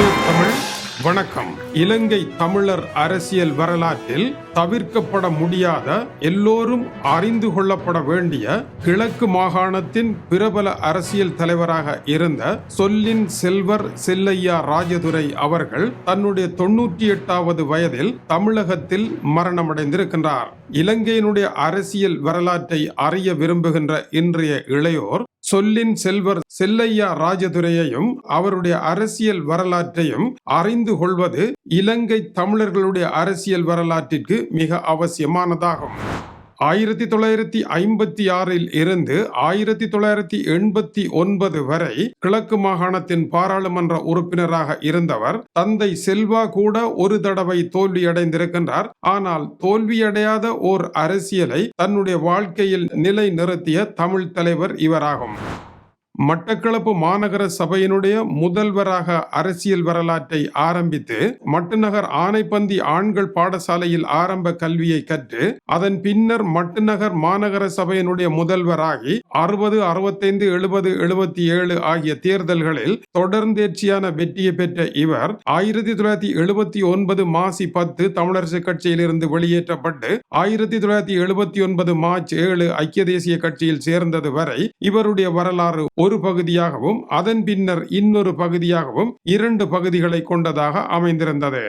Hello Tamil வணக்கம். இலங்கை தமிழர் அரசியல் வரலாற்றில் தவிர்க்கப்பட முடியாத எல்லோரும் அறிந்து கொள்ளப்பட வேண்டிய கிழக்கு மாகாணத்தின் பிரபல அரசியல் தலைவராக இருந்த சொல்லின் செல்வர் செல்லையா ராஜதுரை அவர்கள் தன்னுடைய தொன்னூற்றி எட்டாவது வயதில் தமிழகத்தில் மரணமடைந்திருக்கின்றார். இலங்கையினுடைய அரசியல் வரலாற்றை அறிய விரும்புகின்ற இன்றைய இளையோர் சொல்லின் செல்வர் செல்லையா ராஜதுரையையும் அவருடைய அரசியல் வரலாற்றையும் அறிந்து கொள்வது இலங்கை தமிழர்களுடைய அரசியல் வரலாற்றிற்கு மிக அவசியமானதாகும். ஆயிரத்தி தொள்ளாயிரத்தி ஐம்பத்தி ஆறில் இருந்து ஆயிரத்தி தொள்ளாயிரத்தி எண்பத்தி ஒன்பது வரை கிழக்கு மாகாணத்தின் பாராளுமன்ற உறுப்பினராக இருந்தவர் தந்தை செல்வா கூட ஒரு தடவை தோல்வியடைந்திருக்கின்றார். ஆனால் தோல்வியடையாத ஓர் அரசியலை தன்னுடைய வாழ்க்கையில் நிலை நிறுத்திய தமிழ் தலைவர் இவராகும். மட்டக்களப்பு மாநகர சபையினுடைய முதல்வராக அரசியல் வரலாற்றை ஆரம்பித்து மட்டுநகர் ஆனைப்பந்தி ஆண்கள் பாடசாலையில் ஆரம்ப கல்வியை கற்று அதன் பின்னர் மட்டுநகர் மாநகர சபையினுடைய முதல்வராகி அறுபது அறுபத்தைந்து எழுபது எழுபத்தி ஏழு ஆகிய தேர்தல்களில் தொடர்ந்தேர்ச்சியான வெற்றியை பெற்ற இவர் ஆயிரத்தி தொள்ளாயிரத்தி எழுபத்தி ஒன்பது மாசி பத்து தமிழரசு கட்சியிலிருந்து வெளியேற்றப்பட்டு ஆயிரத்தி தொள்ளாயிரத்தி எழுபத்தி ஒன்பது மார்ச் ஏழு ஐக்கிய தேசிய கட்சியில் சேர்ந்தது வரை இவருடைய வரலாறு ஒரு பகுதியாகவும் அதன் பின்னர் இன்னொரு பகுதியாகவும் இரண்டு பகுதிகளை கொண்டதாக அமைந்திருந்தது.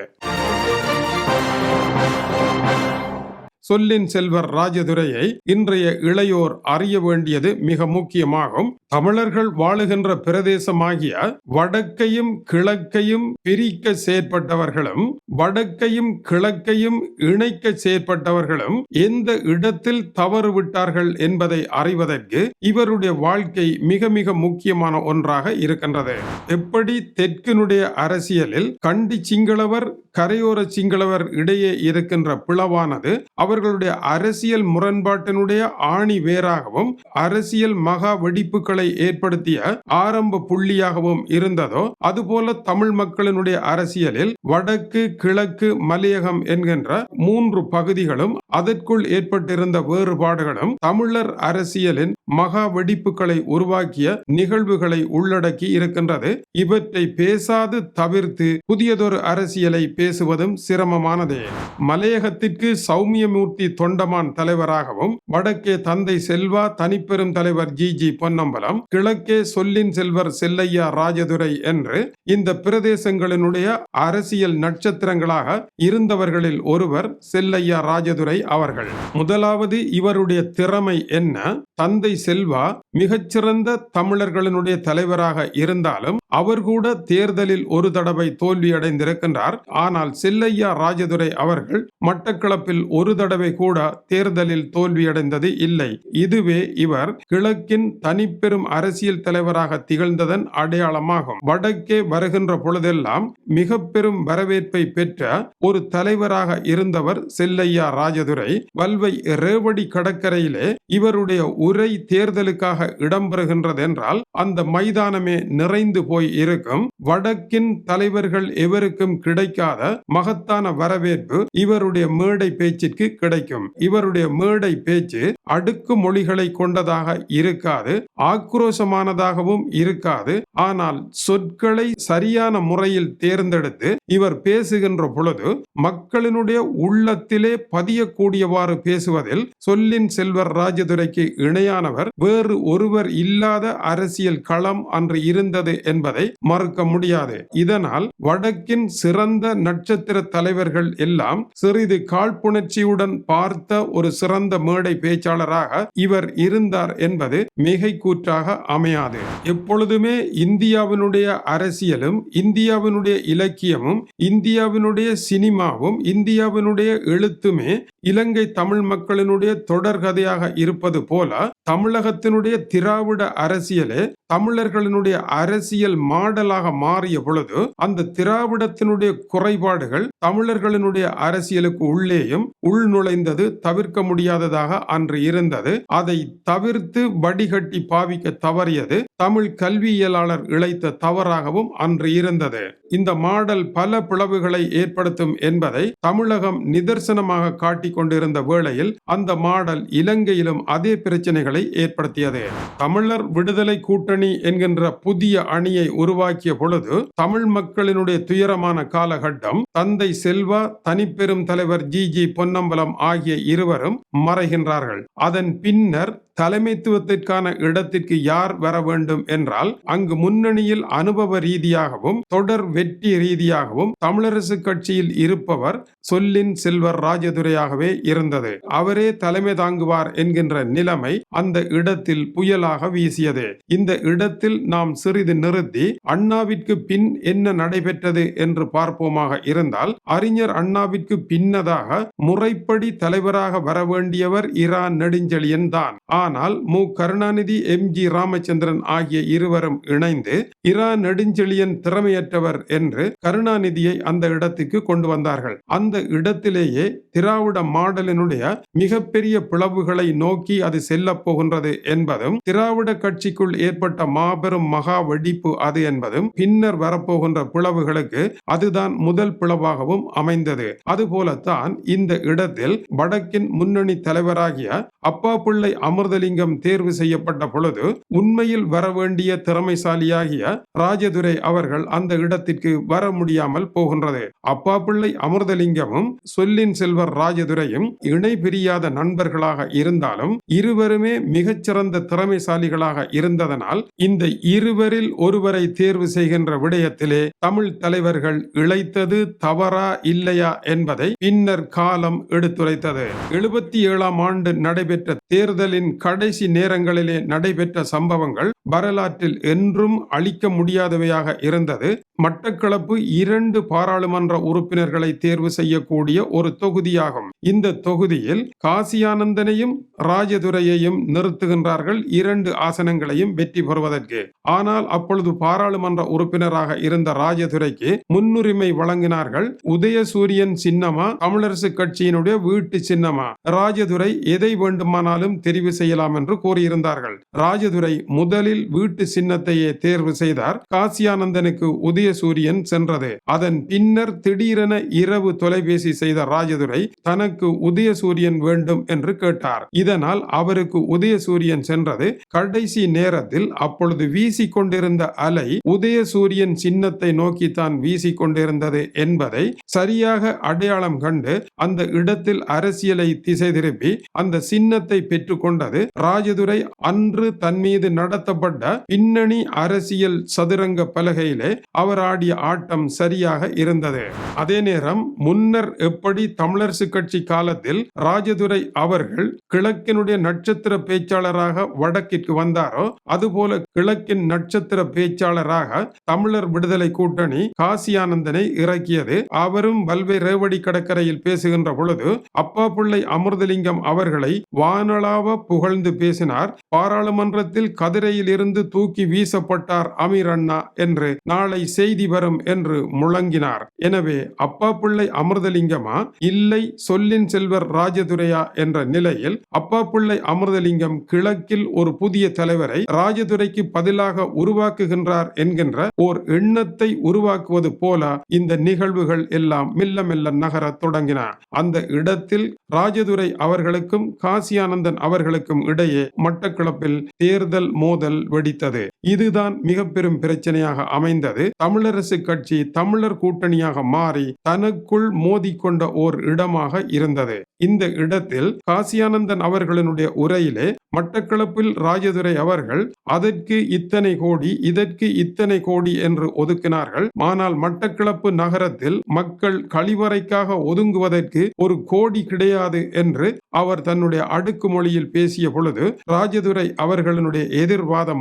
சொல்லின் செல்வர் ராஜதுரையை இன்றைய இளையோர் அறிய வேண்டியது மிக முக்கியமாகும். தமிழர்கள் வாழுகின்ற பிரதேசமாகிய வடக்கையும் கிழக்கையும் பிரிக்க செயற்பட்டவர்களும் வடக்கையும் கிழக்கையும் இணைக்க செயற்பட்டவர்களும் எந்த இடத்தில் தவறு விட்டார்கள் என்பதை அறிவதற்கு இவருடைய வாழ்க்கை மிக மிக முக்கியமான ஒன்றாக இருக்கின்றது. எப்படி தெற்கினுடைய அரசியலில் கண்டி சிங்களவர் கரையோர சிங்களவர் இடையே இருக்கின்ற பிளவானது அவர் அவர்களுடைய அரசியல் முரண்பாட்டினுடைய ஆணி வேராகவும் அரசியல் மகா வெடிப்புகளை ஏற்படுத்திய ஆரம்ப புள்ளியாகவும் இருந்ததோ அதுபோல தமிழ் மக்களினுடைய அரசியலில் வடக்கு கிழக்கு மலையகம் என்கின்ற மூன்று பகுதிகளும் அதற்குள் ஏற்பட்டிருந்த வேறுபாடுகளும் தமிழர் அரசியலின் மகா வெடிப்புகளை உருவாக்கிய நிகழ்வுகளை உள்ளடக்கி இருக்கின்றது. இவற்றை பேசாது தவிர்த்து புதியதொரு அரசியலை பேசுவதும் சிரமமானதே. மலையகத்திற்கு சௌமியமூர்த்தி மூர்த்தி தொண்டமான் தலைவராகவும் வடக்கே தந்தை செல்வா தனிப்பெரும் தலைவர் ஜி ஜி பொன்னம்பலம் கிழக்கே சொல்லின் செல்வர் செல்லையா ராஜதுரை என்று இந்த பிரதேசங்களினுடைய அரசியல் நட்சத்திரங்களாக இருந்தவர்களில் ஒருவர் செல்லையா ராஜதுரை அவர்கள். முதலாவது இவருடைய திறமை என்ன? தந்தை செல்வா மிகச்சிறந்த தமிழர்களினுடைய தலைவராக இருந்தாலும் அவர் கூட தேர்தலில் ஒரு தடவை தோல்வியடைந்திருக்கின்றார். ஆனால் செல்லையா ராஜதுரை அவர்கள் மட்டக்களப்பில் ஒரு தடவை கூட தேர்தலில் தோல்வியடைந்தது இல்லை. இதுவே இவர் கிழக்கின் தனிப்பெரும் அரசியல் தலைவராக திகழ்ந்ததன் அடையாளமாகும். வடக்கே வருகின்ற பொழுதெல்லாம் மிக பெரும் வரவேற்பை பெற்ற ஒரு தலைவராக இருந்தவர் செல்லையா ராஜதுரை. வல்வை ரேவடி கடற்கரையிலே இவருடைய உரை தேர்தலுக்காக இடம்பெறுகின்றது என்றால் அந்த மைதானமே நிறைந்து போய் இருக்கும். வடக்கின் தலைவர்கள் எவருக்கும் கிடைக்காத மகத்தான வரவேற்பு இவருடைய மேடை பேச்சிற்கு கிடைக்கும். இவருடைய மேடை பேச்சு அடுக்கு மொழிகளை கொண்டதாக இருக்காது ஆக்ரோஷமானதாகவும் இருக்காது. ஆனால் சொற்களை சரியான முறையில் தேர்ந்தெடுத்து இவர் பேசுகின்ற பொழுது மக்களினுடைய உள்ளத்திலே பதியக்கூடியவாறு பேசுவதில் சொல்லின் செல்வர் ராஜதுரைக்கு இணையானவர் வேறு ஒருவர் இல்லாத அரசியல் களம் அன்று இருந்தது என்பதை மறுக்க முடியாது. இதனால் வடக்கின் சிறந்த நட்சத்திர தலைவர்கள் எல்லாம் சிறிது காழ்ப்புணர்ச்சியுடன் பார்த்த ஒரு சிறந்த மேடை பேச்சாளர் பேச்சாளராக இவர் இருந்தார் என்பது மிகை கூற்றாக அமையாது. எப்பொழுதுமே இந்தியாவினுடைய அரசியலும் இந்தியாவினுடைய இலக்கியமும் இந்தியாவினுடைய சினிமாவும் இந்தியாவினுடைய எழுத்துமே இலங்கை தமிழ் மக்களினுடைய தொடர்கதையாக இருப்பது போல தமிழகத்தினுடைய திராவிட அரசியலே தமிழர்களினுடைய அரசியல் மாடலாக மாறிய பொழுது அந்த திராவிடத்தினுடைய குறைபாடுகள் தமிழர்களினுடைய அரசியலுக்கு உள்ளேயும் உள்நுழைந்தது தவிர்க்க முடியாததாக அன்று இருந்தது. அதை தவிர்த்து வடிகட்டி பாவிக்க தவறியது. தமிழ் கல்வியியலாளர் இழைத்த தவறாகவும் அன்று இருந்தது. இந்த மாடல் பல பிளவுகளை ஏற்படுத்தும் என்பதை தமிழகம் நிதர்சனமாக காட்டிக் கொண்டிருந்த வேளையில் அந்த மாடல் இலங்கையிலும் அதே பிரச்சனைகளை ஏற்படுத்தியது. தமிழர் விடுதலை கூட்டணி என்கின்ற புதிய அணியை உருவாக்கிய பொழுது தமிழ் மக்களினுடைய துயரமான காலகட்டம் தந்தை செல்வா தனிப்பெரும் தலைவர் ஜி. ஜி. பொன்னம்பலம் ஆகிய இருவரும் மறைகின்றார்கள். அதன் பின்னர் தலைமைத்துவத்திற்கான இடத்திற்கு யார் வர வேண்டும் வேண்டும் என்றால் அங்கு முன்னணியில் அனுபவ ரீதியாகவும் தொடர் வெற்றி ரீதியாகவும் தமிழரசு கட்சியில் இருப்பவர் சொல்லின் செல்வர் ராஜதுரையாகவே இருந்தது. அவரே தலைமை தாங்குவார் என்கின்ற நிலைமை அந்த இடத்தில் புயலாக வீசியது. இந்த இடத்தில் நாம் சிறிது நிறுத்தி அண்ணாவிற்கு பின் என்ன நடைபெற்றது என்று பார்ப்போமாக இருந்தால் அறிஞர் அண்ணாவிற்கு பின்னதாக முறைப்படி தலைவராக வர வேண்டியவர் இரா நெடுஞ்செழியன் தான். ஆனால் மு. கருணாநிதி எம். ஜி. ராமச்சந்திரன் ஆகிய ஆகிய இருவரும் இணைந்து இரா நெடுஞ்செழியன் திறமையற்றவர் என்று கருணாநிதியை அந்த இடத்துக்கு கொண்டு வந்தார்கள். அந்த இடத்திலேயே திராவிட மாடலினுடைய மிகப்பெரிய பிளவுகளை நோக்கி அது செல்ல போகின்றது என்பதும் திராவிட கட்சிக்குள் ஏற்பட்ட மாபெரும் மகா வெடிப்பு அது என்பதும் பின்னர் வரப்போகின்ற பிளவுகளுக்கு அதுதான் முதல் பிளவாகவும் அமைந்தது. அதுபோலத்தான் இந்த இடத்தில் வடக்கின் முன்னணி தலைவராகிய அப்பா பிள்ளை அமிர்தலிங்கம் தேர்வு செய்யப்பட்ட பொழுது உண்மையில் வர வேண்டிய திறமைசாலியாகிய ராஜதுரை அவர்கள் அந்த இடத்திற்கு வர முடியாமல் போகின்றது. அப்பா பிள்ளை அமிர்தலிங்கமும் சொல்லின் செல்வர் ராஜதுரையும் இணை பிரியாத நண்பர்களாக இருந்தாலும் இருவருமே மிகச்சிறந்த திறமைசாலிகளாக இருந்ததனால் இந்த இருவரில் ஒருவரை தேர்வு செய்கின்ற விடயத்திலே தமிழ் தலைவர்கள் இழைத்தது தவறா இல்லையா என்பதை பின்னர் காலம் எடுத்துரைத்தது. எழுபத்தி ஏழாம் ஆண்டு நடைபெற்ற தேர்தலின் கடைசி நேரங்களிலே நடைபெற்ற சம்பவங்கள் வரலாற்றில் என்றும் அழிக்க முடியாதவையாக இருந்தது. மட்டக்களப்பு இரண்டு பாராளுமன்ற உறுப்பினர்களை தேர்வு செய்யக்கூடிய ஒரு தொகுதியாகும். இந்த தொகுதியில் காசியானந்தனையும் ராஜதுரையையும் நிறுத்துகின்றார்கள் இரண்டு ஆசனங்களையும் வெற்றி பெறுவதற்கு. ஆனால் அப்பொழுது பாராளுமன்ற உறுப்பினராக இருந்த ராஜதுரைக்கு முன்னுரிமை வழங்கினார்கள் உதயசூரியன் சின்னமா தமிழரசு கட்சியினுடைய வீட்டு சின்னமா ராஜதுரை எதை வேண்டுமானாலும் தெரிவு செய்யலாம் என்று கூறியிருந்தார்கள். ராஜதுரை முதலில் வீட்டு சின்னத்தையே தேர்வு செய்தார். காசியானந்தனுக்கு உதயசூரியன் சென்றது. அதன் பின்னர் திடீரென இரவு தொலைபேசி செய்த ராஜதுரை தனக்கு உதயசூரியன் வேண்டும் என்று கேட்டார். இதனால் அவருக்கு உதயசூரியன் சென்றது. கடைசி நேரத்தில் அப்பொழுது வீசிக் கொண்டிருந்த அலை உதயசூரியன் சின்னத்தை நோக்கித்தான் தான் கொண்டிருந்தது என்பதை சரியாக அடையாளம் கண்டு அந்த இடத்தில் அரசியலை திசை திருப்பி அந்த சின்னத்தை பெற்றுக்கொண்டது. ராஜதுரை அன்று தன் மீது நடத்தப்பட்ட பின்னணி அரசியல் சதுரங்க பலகையிலே அவர் ஆடிய ஆட்டம் சரியாக இருந்தது. அதே நேரம் முன்னர் எப்படி தமிழரசு கட்சி காலத்தில் ராஜதுரை அவர்கள் கிழக்கினுடைய நட்சத்திர பேச்சாளராக வடக்கிற்கு வந்தாரோ அதுபோல கிழக்கின் நட்சத்திர பேச்சாளராக தமிழர் விடுதலை கூட்டணி காசியானந்தனை இறக்கியது. அவரும் வல்வை ரேவடி கடற்கரையில் பேசுகின்ற பொழுது அப்பா பிள்ளை அமிர்தலிங்கம் அவர்களை வானளாவ புகழ்ந்து பேசினார். பாராளுமன்றத்தில் கதிரையில் இருந்து தூக்கி வீசப்பட்டார் அமீர் அண்ணா என்று நாளை செய்தி வரும் என்று முழங்கினார். எனவே அப்பா பிள்ளை அமிர்தலிங்கமா? இல்லை சொல்லின் செல்வர் ராஜதுரையா என்ற நிலையில் அப்பா பிள்ளை அமிர்தலிங்கம் கிழக்கில் ஒரு புதிய தலைவரை ராஜதுரைக்கு பதிலாக உருவாக்குகின்றார் என்கின்ற ஓர் எண்ணத்தை உருவாக்குவது போல இந்த நிகழ்வுகள் எல்லாம் மெல்ல மெல்ல நகர தொடங்கின. அந்த இடத்தில் ராஜதுரை அவர்களுக்கும் காசியானந்தன் அவர்களுக்கும் இடையே மட்டக்களப்பில் தேர்தல் மோதல் வெடித்தது. இதுதான் மிக பெரும் பிரச்சனையாக அமைந்தது. தமிழரசு கட்சி தமிழர் கூட்டணியாக மாறி தனக்குள் மோதிக்கொண்ட ஓர் இடமாக இருந்தது. இந்த இடத்தில் காசியானந்தன் அவர்களினுடைய உரையிலே மட்டக்களப்பில் ராஜதுரை அவர்கள் அதற்கு இத்தனை கோடி இதற்கு இத்தனை கோடி என்று ஒதுக்கினார்கள். ஆனால் மட்டக்களப்பு நகரத்தில் மக்கள் கழிவறைக்காக ஒதுங்குவதற்கு ஒரு கோடி கிடையாது என்று அவர் தன்னுடைய அடுக்குமொழியில் பேசிய பொழுது ராஜதுரை அவர்களினுடைய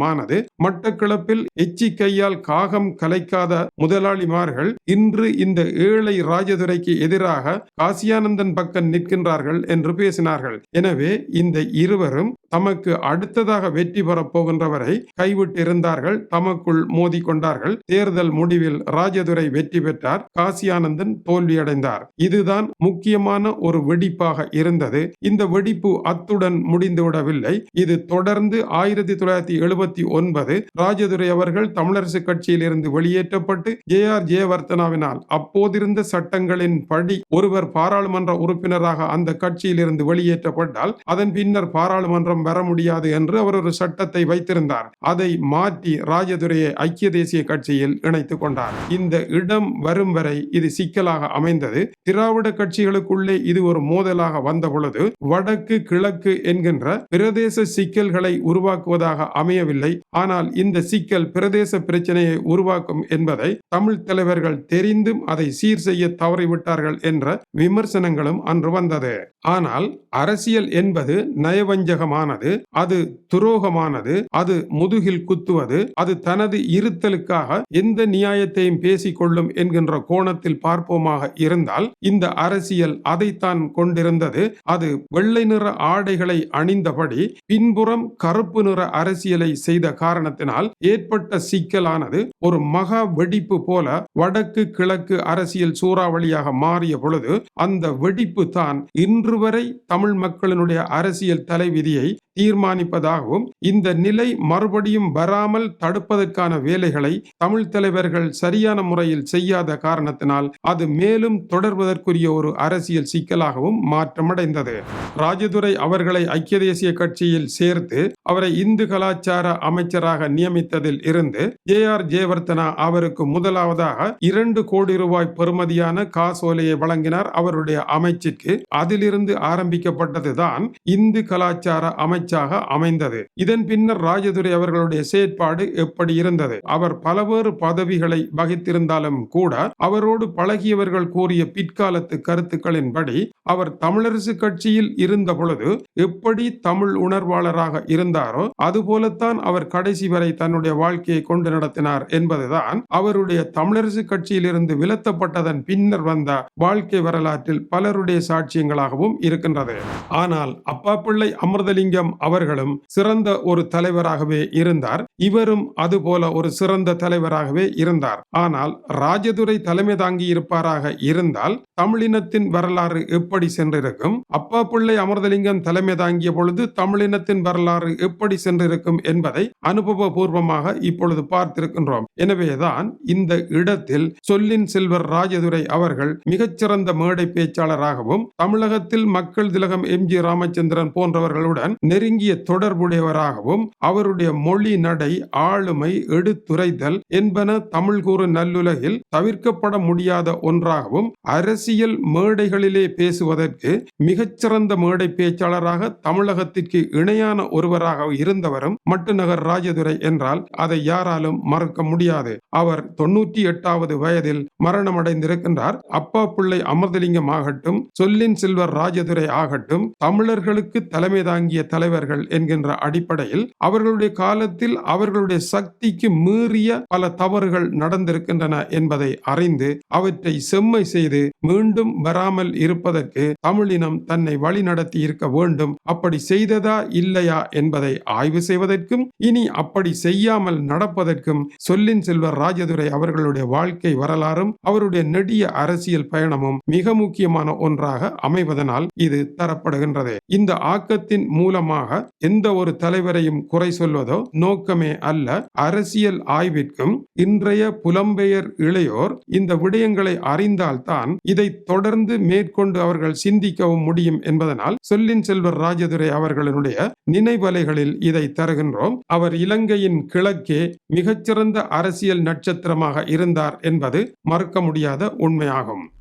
எதிர்வாதமானது மட்டக்களப்பில் எச்சி கையால் காகம் கலைக்காத முதலாளிமார்கள் இன்று இந்த ஏழை ராஜதுரைக்கு எதிராக காசியானந்தன் பக்கம் நிற்கின்றார்கள் என்று பேசினார்கள். எனவே இந்த இருவரும் தமக்கு அடுத்ததாக வெற்றி பெறப் போகின்றவரை கைவிட்டிருந்தார்கள். தமக்குள் மோதி கொண்டார்கள் தேர்தல் முடிவில் ராஜதுரை வெற்றி பெற்றார். காசியானந்தன் தோல்வியடைந்தார். இதுதான் முக்கியமான ஒரு வெடிப்பாக இருந்தது. இந்த வெடிப்பு அத்துடன் முடிந்துவிடவில்லை. இது தொடர்ந்து ஆயிரத்தி தொள்ளாயிரத்தி எழுபத்தி இருபத்தி ஒன்பது ராஜதுரை அவர்கள் தமிழரசு கட்சியில் இருந்து வெளியேற்றப்பட்டு ஜே ஆர் ஜெயவர்த்தனாவினால் அப்போதிருந்த சட்டங்களின் படி ஒருவர் பாராளுமன்ற உறுப்பினராக அந்த கட்சியில் இருந்து வெளியேற்றப்பட்டால் அதன் பின்னர் பாராளுமன்றம் வர முடியாது என்று அவர் ஒரு சட்டத்தை வைத்திருந்தார். அதை மாற்றி ராஜதுரையை ஐக்கிய தேசிய கட்சியில் இணைத்துக் கொண்டார். இந்த இடம் வரும் வரை இது சிக்கலாக அமைந்தது. திராவிட கட்சிகளுக்குள்ளே இது ஒரு மோதலாக வந்த பொழுது வடக்கு கிழக்கு என்கின்ற பிரதேச சிக்கல்களை உருவாக்குவதாக அமையவில்லை ஆனால் இந்த சிக்கல் பிரதேச பிரச்சனையை உருவாக்கும் என்பதை தமிழ் தலைவர்கள் தெரிந்தும் அதை சீர் செய்ய தவறிவிட்டார்கள் என்ற விமர்சனங்களும் அன்று வந்தது. ஆனால் அரசியல் என்பது நயவஞ்சகமானது அது துரோகமானது அது முதுகில் குத்துவது அது தனது இருத்தலுக்காக எந்த நியாயத்தையும் பேசிக்கொள்ளும் என்கின்ற கோணத்தில் பார்ப்போமாக இருந்தால் இந்த அரசியல் அதைத்தான் கொண்டிருந்தது. அது வெள்ளை நிற ஆடைகளை அணிந்தபடி பின்புறம் கருப்பு நிற அரசியலை செய்த காரணத்தினால் ஏற்பட்ட சிக்கலானது ஒரு மகா வெடிப்பு போல வடக்கு கிழக்கு அரசியல் சூறாவளியாக மாறிய பொழுது அந்த வெடிப்பு தான் இன்று வரை தமிழ் மக்களினுடைய அரசியல் தலைவிதியை தீர்மானிப்பதாகவும் இந்த நிலை மறுபடியும் வராமல் தடுப்பதற்கான வேலைகளை தமிழ் தலைவர்கள் சரியான முறையில் செய்யாத காரணத்தினால் அது மேலும் தொடர்வதற்குரிய ஒரு அரசியல் சிக்கலாகவும் மாற்றமடைந்தது. ராஜதுரை அவர்களை ஐக்கிய தேசிய கட்சியில் சேர்த்து அவரை இந்து கலாச்சார அமைச்சராக நியமித்ததில் இருந்து ஜே ஆர் ஜெயவர்த்தனா அவருக்கு முதலாவதாக இரண்டு கோடி ரூபாய் பெறுமதியான காசோலையை வழங்கினார். அவருடைய அமைச்சிற்கு அதிலிருந்து ஆரம்பிக்கப்பட்டதுதான் இந்து கலாச்சார அமைச்சாக அமைந்தது. இதன் பின்னர் ராஜதுரை அவர்களுடைய செயற்பாடு எப்படி இருந்தது? அவர் பலவேறு பதவிகளை வகித்திருந்தாலும் கூட அவரோடு பழகியவர்கள் கூறிய பிற்காலத்து கருத்துக்களின்படி அவர் தமிழரசு கட்சியில் இருந்த பொழுது எப்படி தமிழ் உணர்வாளராக இருந்தாரோ அதுபோலத்தான் அவர் கடைசி வரை தன்னுடைய வாழ்க்கையை கொண்டு நடத்தினார் என்பதுதான் அவருடைய தமிழரசு கட்சியிலிருந்து விலத்தப்பட்டதன் பின்னர் வந்த வாழ்க்கை வரலாற்றில் பலருடைய சாட்சியங்களாகவும் இருக்கின்றது. ஆனால் அப்பா பிள்ளை அமிர்தலிங்கம் அவர்களும் சிறந்த ஒரு தலைவராகவே இருந்தார். இவரும் அதுபோல ஒரு சிறந்த தலைவராகவே இருந்தார். ஆனால் ராஜதுரை தலைமை தாங்கி இருப்பாராக இருந்தால் தமிழினத்தின் வரலாறு எப்படி சென்றிருக்கும்? அப்பா பிள்ளை அமிர்தலிங்கம் தலைமை தாங்கிய பொழுது தமிழினத்தின் வரலாறு எப்படி சென்றிருக்கும் என்பதை அனுபவபூர்வமாக இப்பொழுது பார்த்திருக்கின்றோம். எனவேதான் இந்த இடத்தில் சொல்லின் செல்வர் ராஜதுரை அவர்கள் மிகச்சிறந்த மேடை பேச்சாளராகவும் தமிழகத்தில் மக்கள் திலகம் எம் ஜி ராமச்சந்திரன் போன்றவர்களுடன் நெருங்கிய தொடர்புடையவராகவும் அவருடைய மொழி நடை ஆளுமை எடுத்துரைதல் என்பன தமிழ் கூறு நல்லுலகில் தவிர்க்கப்பட முடியாத ஒன்றாகவும் அரசியல் மேடைகளிலே பேசுவதற்கு மிகச்சிறந்த மேடை பேச்சாளராக தமிழகத்திற்கு இணையான ஒருவராக இருந்தவரும் மட்டுநகர் ராஜதுரை என்றால் அதை யாராலும் மறக்க முடியாது. அவர் தொன்னூற்றி எட்டாவது வயதில் மரணமடைந்திருக்கின்றார். அப்பா பிள்ளை அமிர்தலிங்கம் ஆகட்டும் சொல்லின் செல்வர் ராஜதுரை ஆகட்டும் தமிழர்களுக்கு தலைமை தாங்கிய தலைவர் தலைவர்கள் என்கின்ற அடிப்படையில் அவர்களுடைய காலத்தில் அவர்களுடைய சக்திக்கு மீறிய பல தவறுகள் நடந்திருக்கின்றன என்பதை அறிந்து அவற்றை செம்மை செய்து மீண்டும் வராமல் இருப்பதற்கு தமிழினம் தன்னை வழிநடத்தி இருக்க வேண்டும். அப்படி செய்ததா இல்லையா என்பதை ஆய்வு செய்வதற்கும் இனி அப்படி செய்யாமல் நடப்பதற்கும் சொல்லின் செல்வர் ராஜதுரை அவர்களுடைய வாழ்க்கை வரலாறும் அவருடைய நெடிய அரசியல் பயணமும் மிக முக்கியமான ஒன்றாக அமைவதனால் இது தரப்படுகின்றது. இந்த ஆக்கத்தின் மூலமாக எந்த ஒரு தலைவரையும் குறை சொல்வதோ நோக்கமே அல்ல. அரசியல் ஆய்விற்கும் இன்றைய புலம்பெயர் இளையோர் இந்த விடயங்களை அறிந்தால்தான் இதை தொடர்ந்து மேற்கொண்டு அவர்கள் சிந்திக்கவும் முடியும் என்பதனால் சொல்லின் செல்வர் ராஜதுரை அவர்களுடைய நினைவலைகளில் இதை தருகின்றோம். அவர் இலங்கையின் கிழக்கே மிகச்சிறந்த அரசியல் நட்சத்திரமாக இருந்தார் என்பது மறுக்க முடியாத உண்மையாகும்.